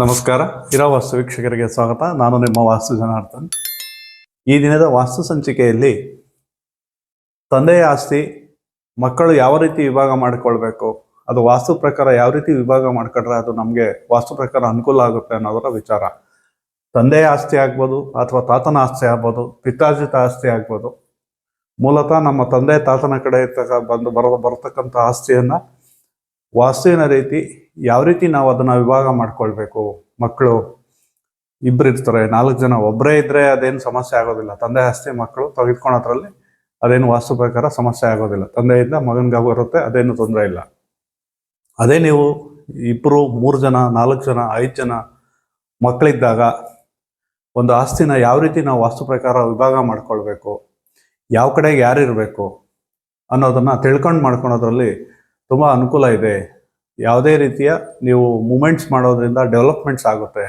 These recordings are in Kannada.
ನಮಸ್ಕಾರ. ಇರೋ ವಾಸ್ತು ವೀಕ್ಷಕರಿಗೆ ಸ್ವಾಗತ. ನಾನು ನಿಮ್ಮ ವಾಸ್ತು ಜನಾರ್ದನ್. ಈ ದಿನದ ವಾಸ್ತು ಸಂಚಿಕೆಯಲ್ಲಿ ತಂದೆಯ ಆಸ್ತಿ, ಮಕ್ಕಳು ಯಾವ ರೀತಿ ವಿಭಾಗ ಮಾಡಿಕೊಳ್ಬೇಕು, ಅದು ವಾಸ್ತು ಪ್ರಕಾರ ಯಾವ ರೀತಿ ವಿಭಾಗ ಮಾಡ್ಕೊಂಡ್ರೆ ಅದು ನಮಗೆ ವಾಸ್ತು ಪ್ರಕಾರ ಅನುಕೂಲ ಆಗುತ್ತೆ ಅನ್ನೋದರ ವಿಚಾರ. ತಂದೆಯ ಆಸ್ತಿ ಆಗ್ಬೋದು ಅಥವಾ ತಾತನ ಆಸ್ತಿ ಆಗ್ಬೋದು ಪಿತಾರ್ಜಿತ ಆಸ್ತಿ ಆಗ್ಬೋದು. ಮೂಲತಃ ನಮ್ಮ ತಂದೆ ತಾತನ ಕಡೆ ಬಂದು ಬರ, ಬರತಕ್ಕಂಥ ಆಸ್ತಿಯನ್ನ ವಾಸ್ತುವಿನ ರೀತಿ ಯಾವ ರೀತಿ ನಾವು ಅದನ್ನ ವಿಭಾಗ ಮಾಡ್ಕೊಳ್ಬೇಕು? ಮಕ್ಕಳು ಇಬ್ಬರು ಇರ್ತಾರೆ, ನಾಲ್ಕು ಜನ ಒಬ್ಬರೇ ಇದ್ದರೆ ಅದೇನು ಸಮಸ್ಯೆ ಆಗೋದಿಲ್ಲ. ತಂದೆ ಆಸ್ತಿ ಮಕ್ಕಳು ತೆಗೆದುಕೊಳೋದ್ರಲ್ಲಿ ಅದೇನು ವಾಸ್ತು ಪ್ರಕಾರ ಸಮಸ್ಯೆ ಆಗೋದಿಲ್ಲ. ತಂದೆಯಿಂದ ಮಗನಿಗೆ ಬರುತ್ತೆ ಅದೇನು ತೊಂದರೆ ಇಲ್ಲ. ಅದೇ ನೀವು ಇಬ್ಬರು ಮೂರು ಜನ, ನಾಲ್ಕು ಜನ, ಐದು ಜನ ಮಕ್ಕಳಿದ್ದಾಗ ಒಂದು ಆಸ್ತಿನ ಯಾವ ರೀತಿ ನಾವು ವಾಸ್ತು ಪ್ರಕಾರ ವಿಭಾಗ ಮಾಡ್ಕೊಳ್ಬೇಕು? ಯಾವ ಕಡೆಗೆ ಯಾರು ಇರಬೇಕು ಅನ್ನೋದನ್ನ ತಿಳ್ಕೊಂಡು ಮಾಡ್ಕೊಳೋದ್ರಲ್ಲಿ ತುಂಬ ಅನುಕೂಲ ಇದೆ. ಯಾವುದೇ ರೀತಿಯ ನೀವು ಮೂಮೆಂಟ್ಸ್ ಮಾಡೋದ್ರಿಂದ ಡೆವಲಪ್ಮೆಂಟ್ಸ್ ಆಗುತ್ತೆ.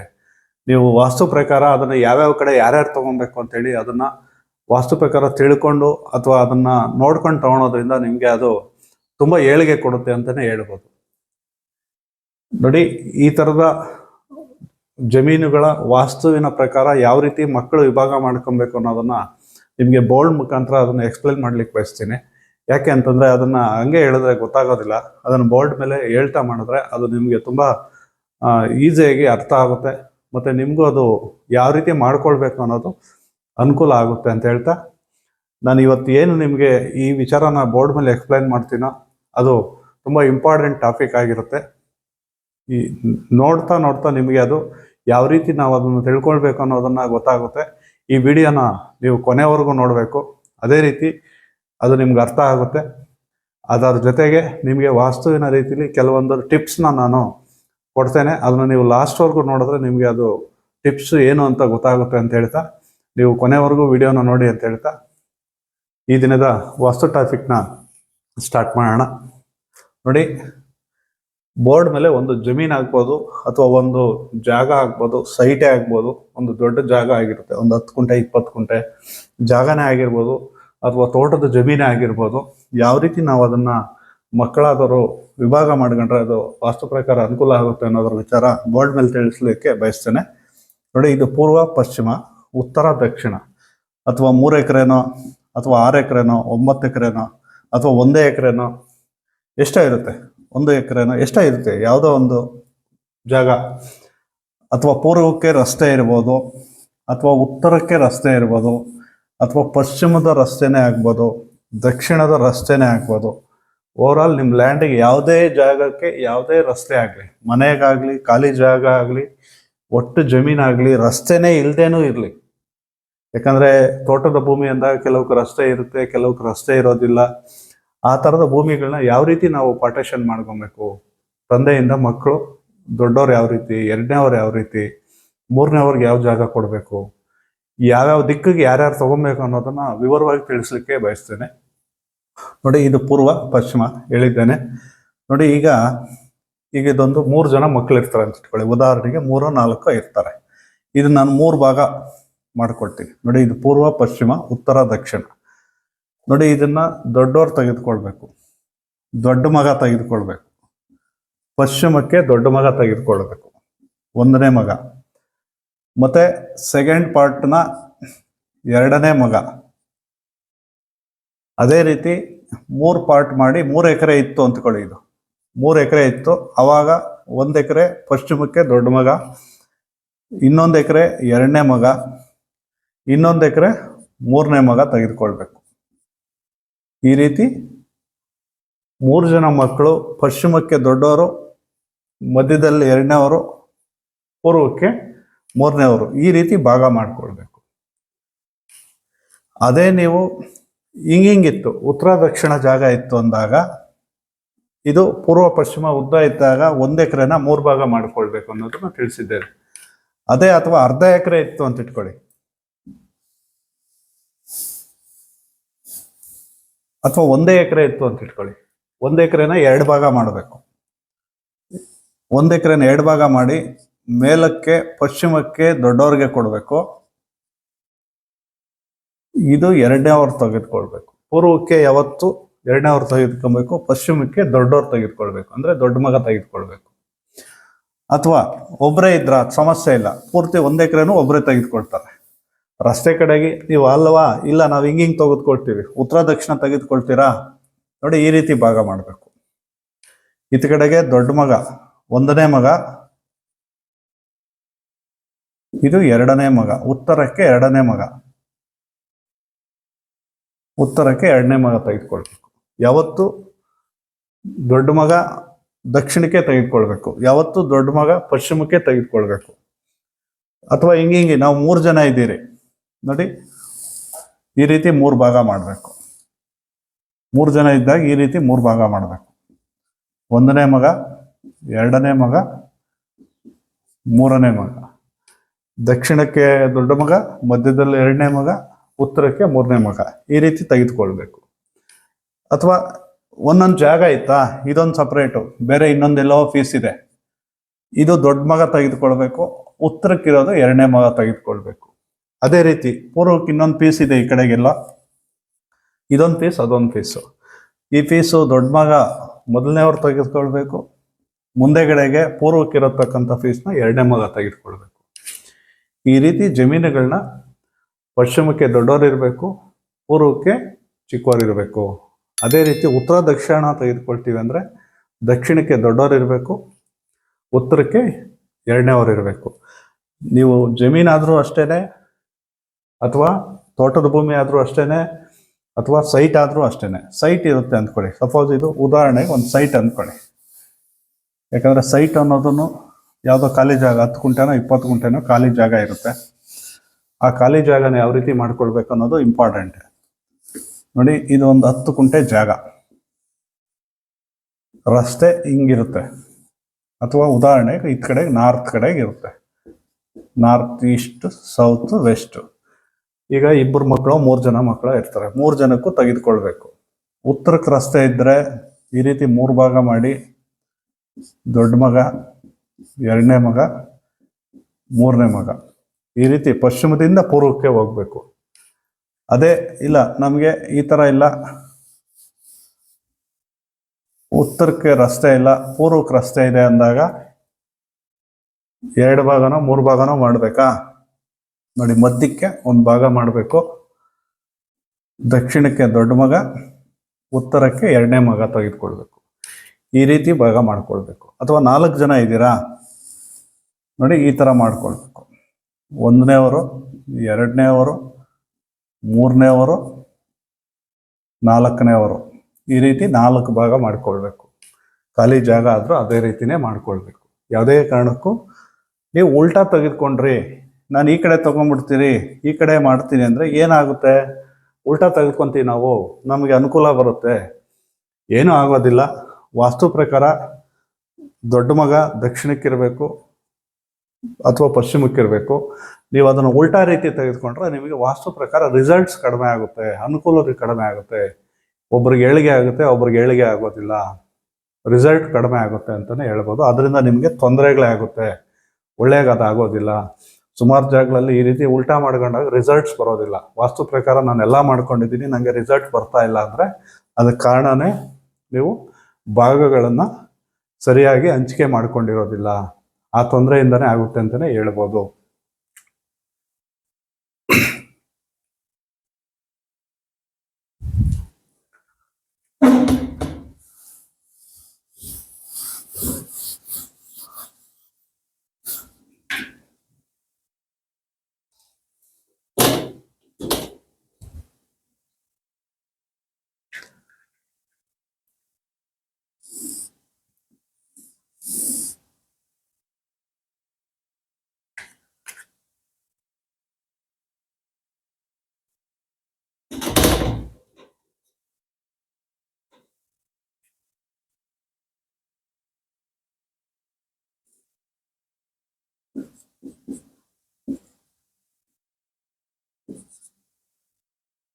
ನೀವು ವಾಸ್ತು ಪ್ರಕಾರ ಅದನ್ನು ಯಾವ್ಯಾವ ಕಡೆ ಯಾರ್ಯಾರು ತೊಗೊಬೇಕು ಅಂತೇಳಿ ಅದನ್ನು ವಾಸ್ತು ಪ್ರಕಾರ ತಿಳ್ಕೊಂಡು ಅಥವಾ ಅದನ್ನು ನೋಡ್ಕೊಂಡು ತೊಗೊಳೋದ್ರಿಂದ ನಿಮಗೆ ಅದು ತುಂಬ ಏಳಿಗೆ ಕೊಡುತ್ತೆ ಅಂತಲೇ ಹೇಳ್ಬೋದು. ನೋಡಿ, ಈ ಥರದ ಜಮೀನುಗಳ ವಾಸ್ತುವಿನ ಪ್ರಕಾರ ಯಾವ ರೀತಿ ಮಕ್ಕಳು ವಿಭಾಗ ಮಾಡ್ಕೊಬೇಕು ಅನ್ನೋದನ್ನು ನಿಮಗೆ ಬೋರ್ಡ್ ಮುಖಾಂತರ ಅದನ್ನು ಎಕ್ಸ್ಪ್ಲೈನ್ ಮಾಡ್ಲಿಕ್ಕೆ ಬಯಸ್ತೀನಿ. ಯಾಕೆ ಅಂತಂದ್ರೆ ಅದನ್ನ ಹಂಗೆ ಹೇಳಿದ್ರೆ ಗೊತ್ತಾಗೋದಿಲ್ಲ. ಅದನ್ನ ಬೋರ್ಡ್ ಮೇಲೆ ಹೇಳ್ತಾ ಮಾಡಿದ್ರೆ ಅದು ನಿಮಗೆ ತುಂಬಾ ಈಸಿಯಾಗಿ ಅರ್ಥ ಆಗುತ್ತೆ. ಮತ್ತೆ ನಿಮಗೂ ಅದು ಯಾವ ರೀತಿ ಮಾಡ್ಕೊಳ್ಬೇಕು ಅನ್ನೋದು ಅನುಕೂಲ ಆಗುತ್ತೆ ಅಂತ ಹೇಳ್ತಾ, ನಾನು ಇವತ್ತು ಏನು ನಿಮಗೆ ಈ ವಿಚಾರನ ಬೋರ್ಡ್ ಮೇಲೆ ಎಕ್ಸ್ಪ್ಲೈನ್ ಮಾಡ್ತೀನೋ ಅದು ತುಂಬಾ ಇಂಪಾರ್ಟೆಂಟ್ ಟಾಪಿಕ್ ಆಗಿರುತ್ತೆ. ಈ ನೋಡ್ತಾ ನೋಡ್ತಾ ನಿಮಗೆ ಅದು ಯಾವ ರೀತಿ ನಾವು ಅದನ್ನು ತಿಳ್ಕೊಳ್ಬೇಕು ಅನ್ನೋದನ್ನ ಗೊತ್ತಾಗುತ್ತೆ. ಈ ವಿಡಿಯೋನ ನೀವು ಕೊನೆವರೆಗೂ ನೋಡಬೇಕು. ಅದೇ ರೀತಿ ಅದು ನಿಮ್ಗೆ ಅರ್ಥ ಆಗುತ್ತೆ. ಅದರ ಜೊತೆಗೆ ನಿಮಗೆ ವಾಸ್ತುವಿನ ರೀತಿಯಲ್ಲಿ ಕೆಲವೊಂದು ಟಿಪ್ಸ್ನ ನಾನು ಕೊಡ್ತೇನೆ. ಅದನ್ನು ನೀವು ಲಾಸ್ಟ್ವರೆಗೂ ನೋಡಿದ್ರೆ ನಿಮಗೆ ಅದು ಟಿಪ್ಸ್ ಏನು ಅಂತ ಗೊತ್ತಾಗುತ್ತೆ ಅಂತ ಹೇಳ್ತಾ, ನೀವು ಕೊನೆವರೆಗೂ ವಿಡಿಯೋನ ನೋಡಿ ಅಂತ ಹೇಳ್ತಾ, ಈ ದಿನದ ವಾಸ್ತು ಟಾಪಿಕ್ನ ಸ್ಟಾರ್ಟ್ ಮಾಡೋಣ. ನೋಡಿ ಬೋರ್ಡ್ ಮೇಲೆ ಒಂದು ಜಮೀನ್ ಆಗ್ಬೋದು ಅಥವಾ ಒಂದು ಜಾಗ ಆಗ್ಬೋದು ಸೈಟೇ ಆಗ್ಬೋದು ಒಂದು ದೊಡ್ಡ ಜಾಗ ಆಗಿರುತ್ತೆ. ಒಂದು ಹತ್ತು ಕುಂಟೆ ಇಪ್ಪತ್ತು ಕುಂಟೆ ಜಾಗನೇ ಆಗಿರ್ಬೋದು. ಅಥವಾ ತೋಟದ ಜಮೀನೇ ಆಗಿರ್ಬೋದು, ಯಾವ ರೀತಿ ನಾವು ಅದನ್ನ ಮಕ್ಕಳಾದವರು ವಿಭಾಗ ಮಾಡ್ಕೊಂಡ್ರೆ ಅದು ವಾಸ್ತು ಪ್ರಕಾರ ಅನುಕೂಲ ಆಗುತ್ತೆ ಅನ್ನೋದ್ರ ವಿಚಾರ ಬೋರ್ಡ್ ಮೇಲೆ ತಿಳಿಸ್ಲಿಕ್ಕೆ ಬಯಸ್ತೇನೆ. ನೋಡಿ, ಇದು ಪೂರ್ವ, ಪಶ್ಚಿಮ, ಉತ್ತರ, ದಕ್ಷಿಣ. ಅಥವಾ ಮೂರು ಎಕರೆನೋ, ಅಥವಾ ಆರು ಎಕರೆನೋ, ಒಂಬತ್ತು ಎಕರೆನೋ, ಅಥವಾ ಒಂದೇ ಎಕರೆನೋ, ಎಷ್ಟೋ ಇರುತ್ತೆ, ಒಂದು ಎಕರೆನೋ, ಎಷ್ಟೋ ಇರುತ್ತೆ, ಯಾವುದೋ ಒಂದು ಜಾಗ. ಅಥವಾ ಪೂರ್ವಕ್ಕೆ ರಸ್ತೆ ಇರ್ಬೋದು, ಅಥವಾ ಉತ್ತರಕ್ಕೆ ರಸ್ತೆ ಇರ್ಬೋದು ಅಥವಾ ಪಶ್ಚಿಮದ ರಸ್ತೆನೇ ಆಗ್ಬೋದು, ದಕ್ಷಿಣದ ರಸ್ತೆನೇ ಆಗ್ಬೋದು ಓವರಾಲ್ ನಿಮ್ಮ ಲ್ಯಾಂಡಿಗೆ ಯಾವುದೇ ಜಾಗಕ್ಕೆ ಯಾವುದೇ ರಸ್ತೆ ಆಗಲಿ, ಮನೆಗಾಗಲಿ, ಖಾಲಿ ಜಾಗ ಆಗಲಿ, ಒಟ್ಟು ಜಮೀನಾಗಲಿ ರಸ್ತೆನೇ ಇಲ್ಲದೇನೂ ಇರಲಿ. ಯಾಕಂದರೆ ತೋಟದ ಭೂಮಿ ಅಂದಾಗ ಕೆಲವಕ್ಕೆ ರಸ್ತೆ ಇರುತ್ತೆ ಕೆಲವಕ್ಕೆ ರಸ್ತೆ ಇರೋದಿಲ್ಲ. ಆ ಥರದ ಭೂಮಿಗಳನ್ನ ಯಾವ ರೀತಿ ನಾವು ಪಾರ್ಟೇಷನ್ ಮಾಡ್ಕೊಬೇಕು? ತಂದೆಯಿಂದ ಮಕ್ಕಳು ದೊಡ್ಡವ್ರು ಯಾವ ರೀತಿ ಎರಡನೇ ಅವ್ರು ಯಾವ ರೀತಿ ಮೂರನೇ ಅವ್ರಿಗೆ ಯಾವ ಜಾಗ ಕೊಡಬೇಕು? ಯಾವ್ಯಾವ ದಿಕ್ಕಿಗೆ ಯಾರ್ಯಾರು ತಗೊಬೇಕು ಅನ್ನೋದನ್ನ ವಿವರವಾಗಿ ತಿಳಿಸ್ಲಿಕ್ಕೆ ಬಯಸ್ತೇನೆ. ನೋಡಿ, ಇದು ಪೂರ್ವ, ಪಶ್ಚಿಮ ಹೇಳಿದ್ದೇನೆ. ನೋಡಿ, ಈಗ ಈಗ ಇದೊಂದು ಮೂರು ಜನ ಮಕ್ಕಳು ಇರ್ತಾರೆ ಅಂತ ಇಟ್ಕೊಳ್ಳಿ ಉದಾಹರಣೆಗೆ ಮೂರೋ, ನಾಲ್ಕು ಇರ್ತಾರೆ. ಇದು ನಾನು ಮೂರು ಭಾಗ ಮಾಡ್ಕೊಡ್ತೀನಿ ನೋಡಿ, ಇದು ಪೂರ್ವ, ಪಶ್ಚಿಮ, ಉತ್ತರ, ದಕ್ಷಿಣ. ನೋಡಿ, ಇದನ್ನ ದೊಡ್ಡವ್ರು ತೆಗೆದುಕೊಳ್ಬೇಕು. ದೊಡ್ಡ ಮಗ ತೆಗೆದುಕೊಳ್ಬೇಕು. ಪಶ್ಚಿಮಕ್ಕೆ ದೊಡ್ಡ ಮಗ ತೆಗೆದುಕೊಳ್ಬೇಕು. ಒಂದನೇ ಮಗ. ಮತ್ತೆ ಸೆಕೆಂಡ್ ಪಾರ್ಟ್ನ ಎರಡನೇ ಮಗ. ಅದೇ ರೀತಿ ಮೂರು ಪಾರ್ಟ್ ಮಾಡಿ ಮೂರು ಎಕರೆ ಇತ್ತು ಅಂದ್ಕೊಳ್ಳಿ ಇದು. ಮೂರು ಎಕರೆ ಇತ್ತು. ಆವಾಗ ಒಂದು ಎಕರೆ ಪಶ್ಚಿಮಕ್ಕೆ ದೊಡ್ಡ ಮಗ. ಇನ್ನೊಂದು ಎಕರೆ ಎರಡನೇ ಮಗ. ಇನ್ನೊಂದು ಎಕರೆ ಮೂರನೇ ಮಗ ತೆಗೆದುಕೊಳ್ಬೇಕು. ಈ ರೀತಿ ಮೂರು ಜನ ಮಕ್ಕಳು ಪಶ್ಚಿಮಕ್ಕೆ ದೊಡ್ಡವರು, ಮಧ್ಯದಲ್ಲಿ ಎರಡನೇವರು, ಪೂರ್ವಕ್ಕೆ ಮೂರನೇವರು ಈ ರೀತಿ ಭಾಗ ಮಾಡಿಕೊಳ್ಬೇಕು. ಅದೇ ನೀವು ಹಿಂಗಿಂಗಿತ್ತು ಉತ್ತರ ದಕ್ಷಿಣ ಜಾಗ ಇತ್ತು ಅಂದಾಗ, ಇದು ಪೂರ್ವ ಪಶ್ಚಿಮ ಉದ್ದ ಇದ್ದಾಗ ಒಂದು ಎಕರೆನ ಮೂರು ಭಾಗ ಮಾಡಿಕೊಳ್ಬೇಕು ಅನ್ನೋದನ್ನ ತಿಳಿಸಿದ್ದೇವೆ. ಅದೇ ಅಥವಾ ಅರ್ಧ ಎಕರೆ ಇತ್ತು ಅಂತ ಇಟ್ಕೊಳ್ಳಿ. ಅಥವಾ ಒಂದೇ ಎಕರೆ ಇತ್ತು ಅಂತ ಇಟ್ಕೊಳ್ಳಿ. ಒಂದು ಎಕರೆನ ಎರಡು ಭಾಗ ಮಾಡಬೇಕು. ಒಂದು ಎಕರೆನ ಎರಡು ಭಾಗ ಮಾಡಿ ಮೇಲಕ್ಕೆ, ಪಶ್ಚಿಮಕ್ಕೆ ದೊಡ್ಡವ್ರಿಗೆ ಕೊಡಬೇಕು. ಇದು ಎರಡನೇ ಅವ್ರು ತೆಗೆದುಕೊಳ್ಬೇಕು. ಪೂರ್ವಕ್ಕೆ ಯಾವತ್ತು ಎರಡನೇ ಅವ್ರು ತೆಗೆದುಕೊಬೇಕು ಪಶ್ಚಿಮಕ್ಕೆ ದೊಡ್ಡವ್ರು ತೆಗೆದುಕೊಳ್ಬೇಕು. ಅಂದ್ರೆ ದೊಡ್ಡ ಮಗ ತೆಗೆದುಕೊಳ್ಬೇಕು. ಅಥವಾ ಒಬ್ಬರೇ ಇದ್ರ ಸಮಸ್ಯೆ ಇಲ್ಲ. ಪೂರ್ತಿ ಒಂದೇ ಎಕರೆನೂ ಒಬ್ಬರೇ ತೆಗೆದುಕೊಳ್ತಾರೆ. ರಸ್ತೆ ಕಡೆಗೆ ನೀವು ಅಲ್ವಾ? ಇಲ್ಲ, ನಾವು ಹಿಂಗೆ ಹಿಂಗೆ ತೆಗೆದುಕೊಳ್ತೀವಿ. ಉತ್ತರ, ದಕ್ಷಿಣ ತೆಗೆದುಕೊಳ್ತೀರಾ? ನೋಡಿ ಈ ರೀತಿ ಭಾಗ ಮಾಡಬೇಕು. ಇತ್ತ ಕಡೆಗೆ ದೊಡ್ಡ ಮಗ, ಒಂದನೇ ಮಗ ಇದು ಎರಡನೇ ಮಗ. ಉತ್ತರಕ್ಕೆ ಎರಡನೇ ಮಗ. ಉತ್ತರಕ್ಕೆ ಎರಡನೇ ಮಗ ತೆಗೆದುಕೊಳ್ಬೇಕು. ಯಾವತ್ತು? ದೊಡ್ಡ ಮಗ ದಕ್ಷಿಣಕ್ಕೆ ತೆಗೆದುಕೊಳ್ಬೇಕು. ಯಾವತ್ತು? ದೊಡ್ಡ ಮಗ ಪಶ್ಚಿಮಕ್ಕೆ ತೆಗೆದುಕೊಳ್ಬೇಕು. ಅಥವಾ ಹಿಂಗೆ ಹಿಂಗೆ, ನಾವು ಮೂರು ಜನ ಇದ್ದೀರಿ. ನೋಡಿ, ಈ ರೀತಿ ಮೂರು ಭಾಗ ಮಾಡಬೇಕು. ಮೂರು ಜನ ಇದ್ದಾಗ ಈ ರೀತಿ ಮೂರು ಭಾಗ ಮಾಡಬೇಕು. ಒಂದನೇ ಮಗ, ಎರಡನೇ ಮಗ, ಮೂರನೇ ಮಗ. ದಕ್ಷಿಣಕ್ಕೆ ದೊಡ್ಡ ಮಗ, ಮಧ್ಯದಲ್ಲಿ ಎರಡನೇ ಮಗ, ಉತ್ತರಕ್ಕೆ ಮೂರನೇ ಮಗ. ಈ ರೀತಿ ತೆಗೆದುಕೊಳ್ಬೇಕು. ಅಥವಾ ಒಂದೊಂದು ಜಾಗ ಇತ್ತಾ? ಇದೊಂದು ಸಪ್ರೇಟು ಬೇರೆ ಇನ್ನೊಂದೆಲ್ಲೋ ಫೀಸ್ ಇದೆ. ಇದು ದೊಡ್ಡ ಮಗ ತೆಗೆದುಕೊಳ್ಬೇಕು, ಉತ್ತರಕ್ಕಿರೋದು ಎರಡನೇ ಮಗ ತೆಗೆದುಕೊಳ್ಬೇಕು. ಅದೇ ರೀತಿ ಪೂರ್ವಕ್ಕೆ ಇನ್ನೊಂದು ಪೀಸ್ ಇದೆ ಈ ಕಡೆಗೆಲ್ಲ. ಇದೊಂದು ಪೀಸ್ ಅದೊಂದು ಫೀಸು ಈ ಫೀಸು ದೊಡ್ಡ ಮಗ ಮೊದಲನೇವ್ರು ತೆಗೆದುಕೊಳ್ಬೇಕು, ಮುಂದೆಗಡೆಗೆ ಪೂರ್ವಕ್ಕಿರತಕ್ಕಂಥ ಫೀಸ್ನ ಎರಡನೇ ಮಗ ತೆಗೆದುಕೊಳ್ಬೇಕು. ಈ ರೀತಿ ಜಮೀನುಗಳನ್ನ ಪಶ್ಚಿಮಕ್ಕೆ ದೊಡ್ಡವರಿರಬೇಕು, ಪೂರ್ವಕ್ಕೆ ಚಿಕ್ಕವರಿರಬೇಕು. ಅದೇ ರೀತಿ ಉತ್ತರ ದಕ್ಷಿಣ ತೆಗೆದುಕೊಳ್ತೀವಿ ಅಂದರೆ ದಕ್ಷಿಣಕ್ಕೆ ದೊಡ್ಡವರಿರಬೇಕು, ಉತ್ತರಕ್ಕೆ ಎರಡನೇವರು ಇರಬೇಕು ನೀವು ಜಮೀನಾದರೂ ಅಷ್ಟೇ ಅಥವಾ ತೋಟದ ಭೂಮಿ ಆದರೂ ಅಷ್ಟೇ ಅಥವಾ ಸೈಟ್ ಆದರೂ ಅಷ್ಟೇ ಸೈಟ್ ಇರುತ್ತೆ ಅಂದ್ಕೊಳ್ಳಿ. ಸಪೋಸ್ ಇದು ಉದಾಹರಣೆಗೆ ಒಂದು ಸೈಟ್ ಅಂದ್ಕೊಳ್ಳಿ. ಯಾಕಂದರೆ ಸೈಟ್ ಅನ್ನೋದನ್ನು ಯಾವುದೋ ಖಾಲಿ ಜಾಗ, ಹತ್ತು ಗುಂಟೆನೋ, ಇಪ್ಪತ್ತು ಗುಂಟೆನೋ ಖಾಲಿ ಜಾಗ ಇರುತ್ತೆ. ಆ ಖಾಲಿ ಜಾಗನ ಯಾವ ರೀತಿ ಮಾಡ್ಕೊಳ್ಬೇಕು ಅನ್ನೋದು ಇಂಪಾರ್ಟೆಂಟ್ ನೋಡಿ, ಇದು ಒಂದು ಹತ್ತು ಕುಂಟೆ ಜಾಗ. ರಸ್ತೆ ಹಿಂಗಿರುತ್ತೆ. ಅಥವಾ ಉದಾಹರಣೆಗೆ ಈ ಕಡೆ ನಾರ್ತ್ ಕಡೆಗೆ ಇರುತ್ತೆ. North east, south, west. ಈಗ ಇಬ್ಬರು ಮಕ್ಕಳು, ಮೂರು ಜನ ಮಕ್ಕಳು ಇರ್ತಾರೆ. ಮೂರು ಜನಕ್ಕೂ ತೆಗೆದುಕೊಳ್ಬೇಕು. ಉತ್ತರಕ್ಕೆ ರಸ್ತೆ ಇದ್ದರೆ ಈ ರೀತಿ ಮೂರು ಭಾಗ ಮಾಡಿ, ದೊಡ್ಡ ಮಗ ಎರಡನೇ ಮಗ, ಮೂರನೇ ಮಗ. ಈ ರೀತಿ ಪಶ್ಚಿಮದಿಂದ ಪೂರ್ವಕ್ಕೆ ಹೋಗ್ಬೇಕು. ಅದೇ, ಇಲ್ಲ, ನಮಗೆ ಈ ಥರ ಇಲ್ಲ. ಉತ್ತರಕ್ಕೆ ರಸ್ತೆ ಇಲ್ಲ, ಪೂರ್ವಕ್ಕೆ ರಸ್ತೆ ಇದೆ ಅಂದಾಗ ಎರಡು ಭಾಗನೋ, ಮೂರು ಭಾಗನೋ ಮಾಡಬೇಕಾ? ನೋಡಿ, ಮಧ್ಯಕ್ಕೆ ಒಂದು ಭಾಗ ಮಾಡಬೇಕು. ದಕ್ಷಿಣಕ್ಕೆ ದೊಡ್ಡ ಮಗ, ಉತ್ತರಕ್ಕೆ ಎರಡನೇ ಮಗ ತೆಗೆದುಕೊಳ್ಬೇಕು. ಈ ರೀತಿ ಭಾಗ ಮಾಡ್ಕೊಳ್ಬೇಕು. ಅಥವಾ ನಾಲ್ಕು ಜನ ಇದ್ದೀರಾ? ನೋಡಿ, ಈ ಥರ ಮಾಡ್ಕೊಳ್ಬೇಕು. ಒಂದನೇವರು ಎರಡನೇವರು ಮೂರನೇವರು ನಾಲ್ಕನೇವರು ಈ ರೀತಿ ನಾಲ್ಕು ಭಾಗ ಮಾಡ್ಕೊಳ್ಬೇಕು. ಖಾಲಿ ಜಾಗ ಆದರೂ ಅದೇ ರೀತಿನೇ ಮಾಡ್ಕೊಳ್ಬೇಕು. ಯಾವುದೇ ಕಾರಣಕ್ಕೂ ನೀವು ಉಲ್ಟಾ ತೆಗೆದುಕೊಂಡ್ರಿ. ನಾನು ಈ ಕಡೆ ತೊಗೊಂಡ್ಬಿಡ್ತೀರಿ, ಈ ಕಡೆ ಮಾಡ್ತೀನಿ ಅಂದರೆ ಏನಾಗುತ್ತೆ? ಉಲ್ಟಾ ತೆಗೆದುಕೊಂತೀವಿ ನಾವು. ನಮಗೆ ಅನುಕೂಲ ಬರುತ್ತೆ. ಏನೂ ಆಗೋದಿಲ್ಲ. ವಾಸ್ತು ಪ್ರಕಾರ ದೊಡ್ಡ ಮಗ ದಕ್ಷಿಣಕ್ಕಿರಬೇಕು ಅಥವಾ ಪಶ್ಚಿಮಕ್ಕಿರಬೇಕು. ನೀವು ಅದನ್ನು ಉಲ್ಟಾ ರೀತಿ ತೆಗೆದುಕೊಂಡ್ರೆ ನಿಮಗೆ ವಾಸ್ತು ಪ್ರಕಾರ ರಿಸಲ್ಟ್ಸ್ ಕಡಿಮೆ ಆಗುತ್ತೆ, ಅನುಕೂಲತೆ ಕಡಿಮೆ ಆಗುತ್ತೆ. ಒಬ್ರಿಗೆ ಏಳಿಗೆ ಆಗುತ್ತೆ, ಒಬ್ರಿಗೆ ಏಳಿಗೆ ಆಗೋದಿಲ್ಲ. ರಿಸಲ್ಟ್ ಕಡಿಮೆ ಆಗುತ್ತೆ ಅಂತಲೇ ಹೇಳ್ಬೋದು. ಅದರಿಂದ ನಿಮಗೆ ತೊಂದರೆಗಳೇ ಆಗುತ್ತೆ. ಒಳ್ಳೆಯಾಗೋದಾಗೋದಿಲ್ಲ ಸುಮಾರು ಜಾಗಗಳಲ್ಲಿ ಈ ರೀತಿ ಉಲ್ಟಾ ಮಾಡ್ಕೊಂಡಾಗ ರಿಸಲ್ಟ್ಸ್ ಬರೋದಿಲ್ಲ. ವಾಸ್ತು ಪ್ರಕಾರ ನಾನು ಎಲ್ಲ ಮಾಡ್ಕೊಂಡಿದ್ದೀನಿ ನನಗೆ ರಿಸಲ್ಟ್ ಬರ್ತಾ ಇಲ್ಲ ಅಂದರೆ ಅದಕ್ಕೆ ಕಾರಣನೇ ನೀವು ಭಾಗಗಳನ್ನು ಸರಿಯಾಗಿ ಹಂಚಿಕೆ ಮಾಡ್ಕೊಂಡಿರೋದಿಲ್ಲ. ಆ ತೊಂದರೆಯಿಂದನೇ ಆಗುತ್ತೆ ಅಂತಲೇ ಹೇಳ್ಬೋದು.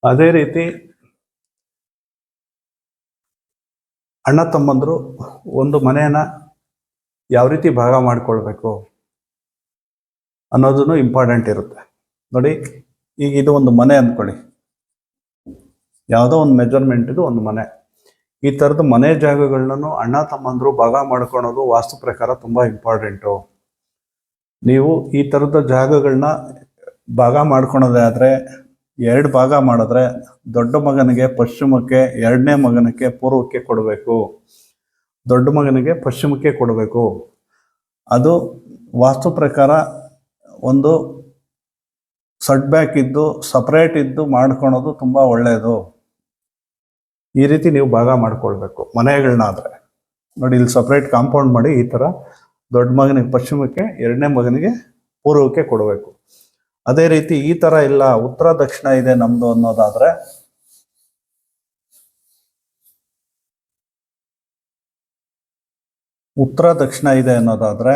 ಅದೇ ರೀತಿ ಅಣ್ಣ ತಮ್ಮಂದರು ಒಂದು ಮನೆಯನ್ನ ಯಾವ ರೀತಿ ಭಾಗ ಮಾಡಿಕೊಳ್ಬೇಕು ಅನ್ನೋದನ್ನು ಇಂಪಾರ್ಟೆಂಟ್ ಇರುತ್ತೆ. ನೋಡಿ, ಈಗ ಇದು ಒಂದು ಮನೆ ಅಂದ್ಕೊಳ್ಳಿ. ಯಾವುದೋ ಒಂದು ಮೆಜರ್ಮೆಂಟ್ ಇದು ಒಂದು ಮನೆ. ಈ ಥರದ ಮನೆ ಜಾಗಗಳನ್ನೂ ಅಣ್ಣ ತಮ್ಮಂದರು ಭಾಗ ಮಾಡ್ಕೊಳೋದು ವಾಸ್ತು ಪ್ರಕಾರ ತುಂಬ ಇಂಪಾರ್ಟೆಂಟು ನೀವು ಈ ಥರದ ಜಾಗಗಳನ್ನ ಭಾಗ ಮಾಡ್ಕೊಳೋದೇ ಆದರೆ ಎರಡು ಭಾಗ ಮಾಡಿದ್ರೆ ದೊಡ್ಡ ಮಗನಿಗೆ ಪಶ್ಚಿಮಕ್ಕೆ, ಎರಡನೇ ಮಗನಿಗೆ ಪೂರ್ವಕ್ಕೆ ಕೊಡಬೇಕು. ದೊಡ್ಡ ಮಗನಿಗೆ ಪಶ್ಚಿಮಕ್ಕೆ ಕೊಡಬೇಕು. ಅದು ವಾಸ್ತು ಪ್ರಕಾರ ಒಂದು ಸಟ್ ಬ್ಯಾಕ್ ಇದ್ದು, ಸಪ್ರೇಟ್ ಇದ್ದು ಮಾಡ್ಕೊಳೋದು ತುಂಬ ಒಳ್ಳೆಯದು ಈ ರೀತಿ ನೀವು ಭಾಗ ಮಾಡಿಕೊಳ್ಬೇಕು ಮನೆಗಳನ್ನಾದ್ರೆ ನೋಡಿ, ಇಲ್ಲಿ ಸಪ್ರೇಟ್ ಕಾಂಪೌಂಡ್ ಮಾಡಿ ಈ ಥರ ದೊಡ್ಡ ಮಗನಿಗೆ ಪಶ್ಚಿಮಕ್ಕೆ, ಎರಡನೇ ಮಗನಿಗೆ ಪೂರ್ವಕ್ಕೆ ಕೊಡಬೇಕು. ಅದೇ ರೀತಿ ಈ ತರ ಇಲ್ಲ. ಉತ್ತರ, ದಕ್ಷಿಣ ಇದೆ ನಮ್ದು ಅನ್ನೋದಾದ್ರೆ. ಉತ್ತರ, ದಕ್ಷಿಣ ಇದೆ ಅನ್ನೋದಾದ್ರೆ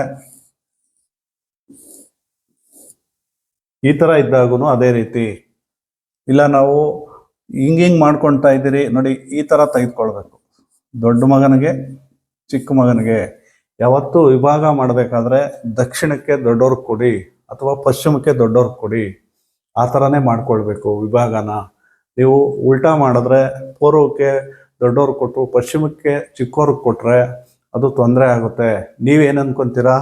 ಈ ತರ ಇದ್ದಾಗೂ ಅದೇ ರೀತಿ. ಇಲ್ಲ, ನಾವು ಹಿಂಗ್ ಹಿಂಗ್ ಮಾಡ್ಕೊಳ್ತಾ ಇದ್ದೀರಿ ನೋಡಿ, ಈ ತರ ತೆಗೆದುಕೊಳ್ಬೇಕು. ದೊಡ್ಡ ಮಗನಿಗೆ, ಚಿಕ್ಕ ಮಗನಿಗೆ. ಯಾವತ್ತೂ ವಿಭಾಗ ಮಾಡಬೇಕಾದ್ರೆ ದಕ್ಷಿಣಕ್ಕೆ ದೊಡ್ಡವ್ರಿಗೆ ಕೊಡಿ. ಅಥವಾ ಪಶ್ಚಿಮಕ್ಕೆ ದೊಡ್ಡವ್ರಿಗೆ ಕೊಡಿ, ಆ ಥರನೇ ಮಾಡ್ಕೊಳ್ಬೇಕು ವಿಭಾಗನ. ನೀವು ಉಲ್ಟಾ ಮಾಡಿದ್ರೆ ಪೂರ್ವಕ್ಕೆ ದೊಡ್ಡವ್ರಿಗೆ ಕೊಟ್ಟು ಪಶ್ಚಿಮಕ್ಕೆ ಚಿಕ್ಕವ್ರಿಗೆ ಕೊಟ್ಟರೆ ಅದು ತೊಂದರೆ ಆಗುತ್ತೆ. ನೀವೇನು ಅನ್ಕೊಂತೀರಾ?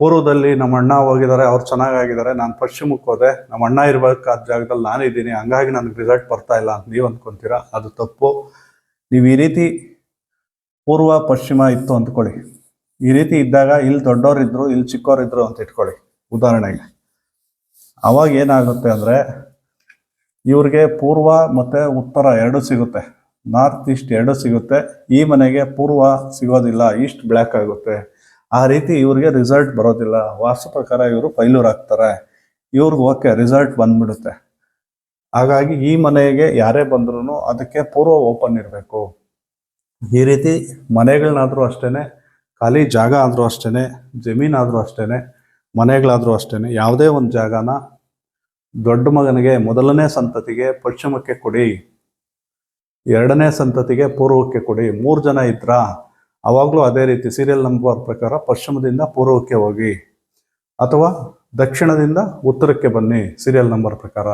ಪೂರ್ವದಲ್ಲಿ ನಮ್ಮ ಅಣ್ಣ ಹೋಗಿದ್ದಾರೆ, ಅವ್ರು ಚೆನ್ನಾಗಾಗಿದ್ದಾರೆ, ನಾನು ಪಶ್ಚಿಮಕ್ಕೆ ಹೋದೆ, ನಮ್ಮ ಅಣ್ಣ ಇರಬೇಕಾದ ಜಾಗದಲ್ಲಿ ನಾನಿದ್ದೀನಿ, ಹಂಗಾಗಿ ನನಗೆ ರಿಸಲ್ಟ್ ಬರ್ತಾ ಇಲ್ಲ ಅಂತ ನೀವು ಅನ್ಕೊಂತೀರಾ? ಅದು ತಪ್ಪು. ನೀವು ಈ ರೀತಿ ಪೂರ್ವ, ಪಶ್ಚಿಮ ಇತ್ತು ಅಂದ್ಕೊಳ್ಳಿ. ಈ ರೀತಿ ಇದ್ದಾಗ ಇಲ್ಲಿ ದೊಡ್ಡವರಿದ್ರು ಇಲ್ಲಿ ಚಿಕ್ಕವರಿದ್ರು ಅಂತ ಇಟ್ಕೊಳ್ಳಿ. ಉದಾಹರಣೆಗೆ, ಅವಾಗ ಏನಾಗುತ್ತೆ ಅಂದರೆ, ಇವ್ರಿಗೆ ಪೂರ್ವ ಮತ್ತು ಉತ್ತರ ಎರಡು ಸಿಗುತ್ತೆ. ನಾರ್ತ್ ಈಸ್ಟ್ ಎರಡು ಸಿಗುತ್ತೆ. ಈ ಮನೆಗೆ ಪೂರ್ವ ಸಿಗೋದಿಲ್ಲ, ಈಸ್ಟ್ ಬ್ಲ್ಯಾಕ್ ಆಗುತ್ತೆ. ಆ ರೀತಿ ಇವ್ರಿಗೆ ರಿಸಲ್ಟ್ ಬರೋದಿಲ್ಲ. ವಾಸ್ತು ಪ್ರಕಾರ ಇವರು ಫೈಲೂರ್ ಆಗ್ತಾರೆ. ಇವ್ರಿಗೆ ಓಕೆ, ರಿಸಲ್ಟ್ ಬಂದ್ಬಿಡುತ್ತೆ. ಹಾಗಾಗಿ ಈ ಮನೆಗೆ ಯಾರೇ ಬಂದ್ರೂ ಅದಕ್ಕೆ ಪೂರ್ವ ಓಪನ್ ಇರಬೇಕು. ಈ ರೀತಿ ಮನೆಗಳನ್ನಾದರೂ ಅಷ್ಟೇ ಖಾಲಿ ಜಾಗ ಆದರೂ ಅಷ್ಟೇ ಜಮೀನಾದರೂ ಅಷ್ಟೇ ಮನೆಗಳಾದರೂ ಅಷ್ಟೇ ಯಾವುದೇ ಒಂದು ಜಾಗನ ದೊಡ್ಡ ಮಗನಿಗೆ ಮೊದಲನೇ ಸಂತತಿಗೆ ಪಶ್ಚಿಮಕ್ಕೆ ಕೊಡಿ, ಎರಡನೇ ಸಂತತಿಗೆ ಪೂರ್ವಕ್ಕೆ ಕೊಡಿ, ಮೂರು ಜನ ಇದ್ರ, ಅವಾಗಲೂ ಅದೇ ರೀತಿ ಸೀರಿಯಲ್ ನಂಬರ್ ಪ್ರಕಾರ ಪಶ್ಚಿಮದಿಂದ ಪೂರ್ವಕ್ಕೆ ಹೋಗಿ ಅಥವಾ ದಕ್ಷಿಣದಿಂದ ಉತ್ತರಕ್ಕೆ ಬನ್ನಿ ಸೀರಿಯಲ್ ನಂಬರ್ ಪ್ರಕಾರ.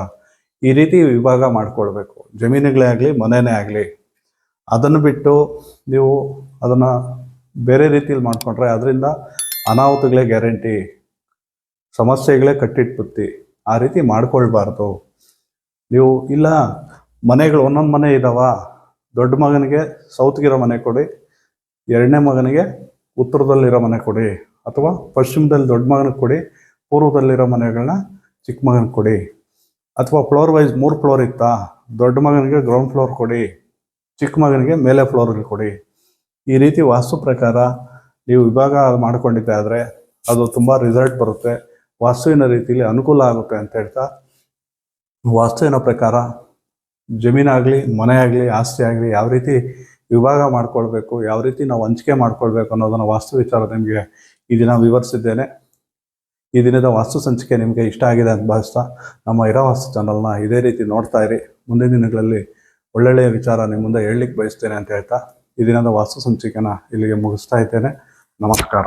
ಈ ರೀತಿ ವಿಭಾಗ ಮಾಡಿಕೊಳ್ಬೇಕು. ಜಮೀನುಗಳೇ ಆಗಲಿ ಮನೆಯೇ ಆಗಲಿ. ಅದನ್ನು ಬಿಟ್ಟು ನೀವು ಅದನ್ನು ಬೇರೆ ರೀತಿಯಲ್ಲಿ ಮಾಡಿಕೊಂಡ್ರೆ ಅದರಿಂದ ಅನಾಹುತಗಳೇ ಗ್ಯಾರಂಟಿ ಸಮಸ್ಯೆಗಳೇ ಕಟ್ಟಿಟ್ಬಿಡ್ತಿ. ಆ ರೀತಿ ಮಾಡ್ಕೊಳ್ಬಾರ್ದು. ನೀವು, ಇಲ್ಲ, ಮನೆಗಳು, ಒಂದೊಂದು ಮನೆ ಇದಾವ? ದೊಡ್ಡ ಮಗನಿಗೆ ಸೌತ್ಗಿರೋ ಮನೆ ಕೊಡಿ. ಎರಡನೇ ಮಗನಿಗೆ ಉತ್ತರದಲ್ಲಿರೋ ಮನೆ ಕೊಡಿ. ಅಥವಾ ಪಶ್ಚಿಮದಲ್ಲಿ ದೊಡ್ಡ ಮಗನಿಗೆ ಕೊಡಿ. ಪೂರ್ವದಲ್ಲಿರೋ ಮನೆಗಳನ್ನ ಚಿಕ್ಕ ಮಗನಿಗೆ ಕೊಡಿ. ಅಥವಾ ಫ್ಲೋರ್ ವೈಸ್ ಮೂರು ಫ್ಲೋರ್ ಇತ್ತಾ? ದೊಡ್ಡ ಮಗನಿಗೆ ಗ್ರೌಂಡ್ ಫ್ಲೋರ್ ಕೊಡಿ. ಚಿಕ್ಕ ಮಗನಿಗೆ ಮೇಲೆ ಫ್ಲೋರ್ಗೆ ಕೊಡಿ. ಈ ರೀತಿ ವಾಸ್ತು ಪ್ರಕಾರ ನೀವು ವಿಭಾಗ ಮಾಡ್ಕೊಂಡಿದ್ದೆ ಆದರೆ ಅದು ತುಂಬ ರಿಸಲ್ಟ್ ಬರುತ್ತೆ. ವಾಸ್ತುವಿನ ರೀತಿಯಲ್ಲಿ ಅನುಕೂಲ ಆಗುತ್ತೆ ಅಂತ ಹೇಳ್ತಾ, ವಾಸ್ತುವಿನ ಪ್ರಕಾರ ಜಮೀನಾಗಲಿ ಮನೆ ಆಗಲಿ ಆಸ್ತಿ ಆಗಲಿ ಯಾವ ರೀತಿ ವಿಭಾಗ ಮಾಡ್ಕೊಳ್ಬೇಕು, ಯಾವ ರೀತಿ ನಾವು ಹಂಚಿಕೆ ಮಾಡ್ಕೊಳ್ಬೇಕು ಅನ್ನೋದನ್ನು ವಾಸ್ತು ವಿಚಾರ ನಿಮಗೆ ಈ ದಿನ ವಿವರಿಸಿದ್ದೇನೆ. ಈ ದಿನದ ವಾಸ್ತು ಸಂಚಿಕೆ ನಿಮಗೆ ಇಷ್ಟ ಆಗಿದೆ ಅಂತ ಭಾವಿಸ್ತಾ, ನಮ್ಮ ಇರೋ ವಾಸ್ತು ಚಾನಲ್ನ ಇದೇ ರೀತಿ ನೋಡ್ತಾ ಇರಿ. ಮುಂದಿನ ದಿನಗಳಲ್ಲಿ ಒಳ್ಳೊಳ್ಳೆಯ ವಿಚಾರ ನಿಮ್ಮ ಮುಂದೆ ಹೇಳಲಿಕ್ಕೆ ಬಯಸ್ತೇನೆ ಅಂತ ಹೇಳ್ತಾ, ಈ ದಿನದ ವಾಸ್ತು ಸಂಚಿಕೆನ ಇಲ್ಲಿಗೆ ಮುಗಿಸ್ತಾ ಇದ್ದೇನೆ. ನಮಸ್ಕಾರ.